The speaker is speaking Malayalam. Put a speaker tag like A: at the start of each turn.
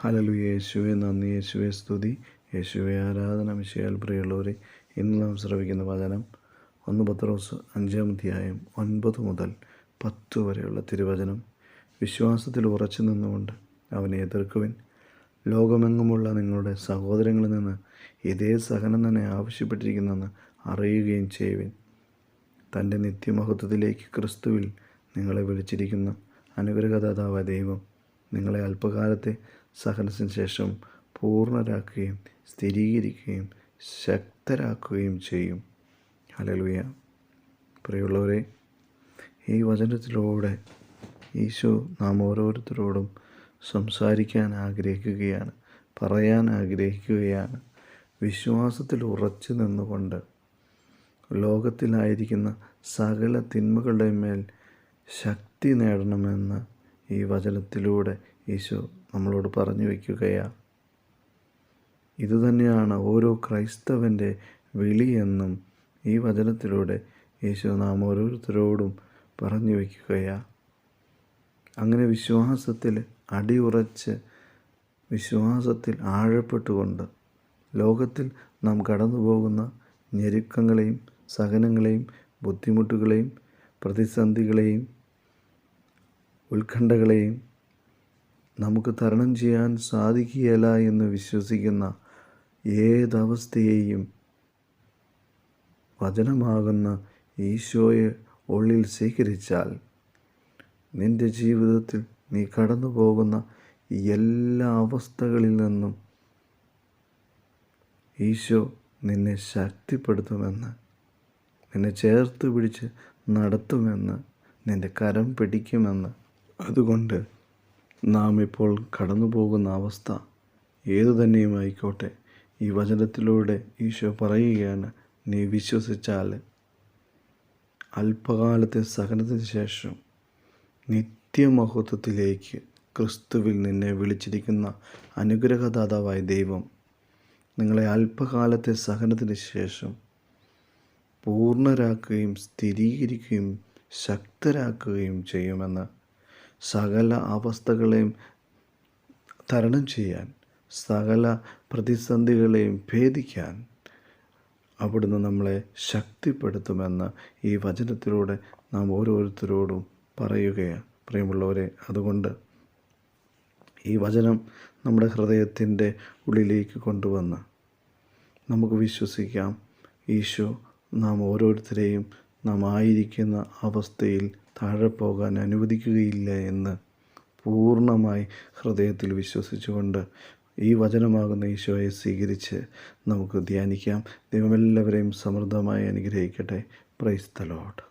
A: ഹലലു യേശുവെ നന്ദി. യേശുവെ സ്തുതി. യേശുവെ ആരാധന വിഷയാൽ പ്രിയമുള്ളവരെ ഇന്ന് നാം ശ്രവിക്കുന്ന വചനം ഒന്ന് പത്രോസ് അഞ്ചാം അധ്യായം ഒൻപത് മുതൽ പത്ത് വരെയുള്ള തിരുവചനം. വിശ്വാസത്തിൽ ഉറച്ചു നിന്നുകൊണ്ട് അവനെ എതിർക്കുവിൻ. ലോകമെങ്ങുമുള്ള നിങ്ങളുടെ സഹോദരങ്ങളിൽ നിന്ന് ഇതേ സഹനം തന്നെ ആവശ്യപ്പെട്ടിരിക്കുന്നെന്ന് അറിയുകയും ചെയ്യുവിൻ. തന്റെ നിത്യമഹത്വത്തിലേക്ക് ക്രിസ്തുവിൽ നിങ്ങളെ വിളിച്ചിരിക്കുന്ന അനുഗ്രഹദാതാവ ദൈവം നിങ്ങളെ അല്പകാലത്തെ സഹനത്തിന് ശേഷം പൂർണരാക്കുകയും സ്ഥിരീകരിക്കുകയും ശക്തരാക്കുകയും ചെയ്യും. ഹലലുയ പ്രിയമുള്ളവരെ ഈ വചനത്തിലൂടെ ഈശോ നാം ഓരോരുത്തരോടും സംസാരിക്കാൻ ആഗ്രഹിക്കുകയാണ് പറയാൻ ആഗ്രഹിക്കുകയാണ്. വിശ്വാസത്തിൽ ഉറച്ചു നിന്നുകൊണ്ട് ലോകത്തിലായിരിക്കുന്ന സകല തിന്മകളുടെ മേൽ ശക്തി നേടണമെന്ന് ഈ വചനത്തിലൂടെ യേശു നമ്മളോട് പറഞ്ഞു വയ്ക്കുകയാണ് ഇതുതന്നെയാണ് ഓരോ ക്രൈസ്തവന്റെ വിളിയെന്നും ഈ വചനത്തിലൂടെ യേശു നാം ഓരോരുത്തരോടും പറഞ്ഞു വയ്ക്കുകയാണ് അങ്ങനെ വിശ്വാസത്തിൽ അടിയുറച്ച് വിശ്വാസത്തിൽ ആഴപ്പെട്ടുകൊണ്ട് ലോകത്തിൽ നാം കടന്നു പോകുന്ന ഞെരുക്കങ്ങളെയും സഹനങ്ങളെയും ബുദ്ധിമുട്ടുകളെയും പ്രതിസന്ധികളെയും ഉത്കണ്ഠകളെയും നമുക്ക് തരണം ചെയ്യാൻ സാധിക്കുകയില്ല എന്ന് വിശ്വസിക്കുന്ന ഏതവസ്ഥയെയും വചനമാകുന്ന ഈശോയെ ഉള്ളിൽ സ്വീകരിച്ചാൽ നിന്റെ ജീവിതത്തിൽ നീ കടന്നു പോകുന്ന എല്ലാ അവസ്ഥകളിൽ നിന്നും ഈശോ നിന്നെ ശക്തിപ്പെടുത്തുമെന്ന് നിന്നെ ചേർത്ത് പിടിച്ച് നടത്തുമെന്ന് നിന്റെ കരം പിടിക്കുമെന്ന് അതുകൊണ്ട് നാം ഇപ്പോൾ കടന്നു പോകുന്ന അവസ്ഥ ഏതു തന്നെയുമായിക്കോട്ടെ ഈ വചനത്തിലൂടെ ഈശോ പറയുകയാണ് നീ വിശ്വസിച്ചാൽ അല്പകാലത്തെ സഹനത്തിന് ശേഷം നിത്യമഹത്വത്തിലേക്ക് ക്രിസ്തുവിൽ നിന്നെ വിളിച്ചിരിക്കുന്ന അനുഗ്രഹദാതാവായ ദൈവം നിങ്ങളെ അല്പകാലത്തെ സഹനത്തിന് ശേഷം പൂർണരാക്കുകയും സ്ഥിരീകരിക്കുകയും ശക്തരാക്കുകയും ചെയ്യുമെന്ന് സകല അവസ്ഥകളെയും തരണം ചെയ്യാൻ സകല പ്രതിസന്ധികളെയും ഭേദിക്കാൻ അവിടുന്ന് നമ്മളെ ശക്തിപ്പെടുത്തുമെന്ന് ഈ വചനത്തിലൂടെ നാം ഓരോരുത്തരോടും പറയുകയാണ്. പ്രിയമുള്ളവരെ അതുകൊണ്ട് ഈ വചനം നമ്മുടെ ഹൃദയത്തിന്റെ ഉള്ളിലേക്ക് കൊണ്ടുവന്ന് നമുക്ക് വിശ്വസിക്കാം. ഈശോ നാം ഓരോരുത്തരെയും നാം ആയിരിക്കുന്ന അവസ്ഥയിൽ താഴെ പോകാൻ അനുവദിക്കുകയില്ല എന്ന് പൂർണമായി ഹൃദയത്തിൽ വിശ്വസിച്ചുകൊണ്ട് ഈ വചനമാകുന്ന ഈശോയെ സ്വീകരിച്ച് നമുക്ക് ധ്യാനിക്കാം. ദൈവമെല്ലാവരെയും സമൃദ്ധമായി അനുഗ്രഹിക്കട്ടെ. Praise the load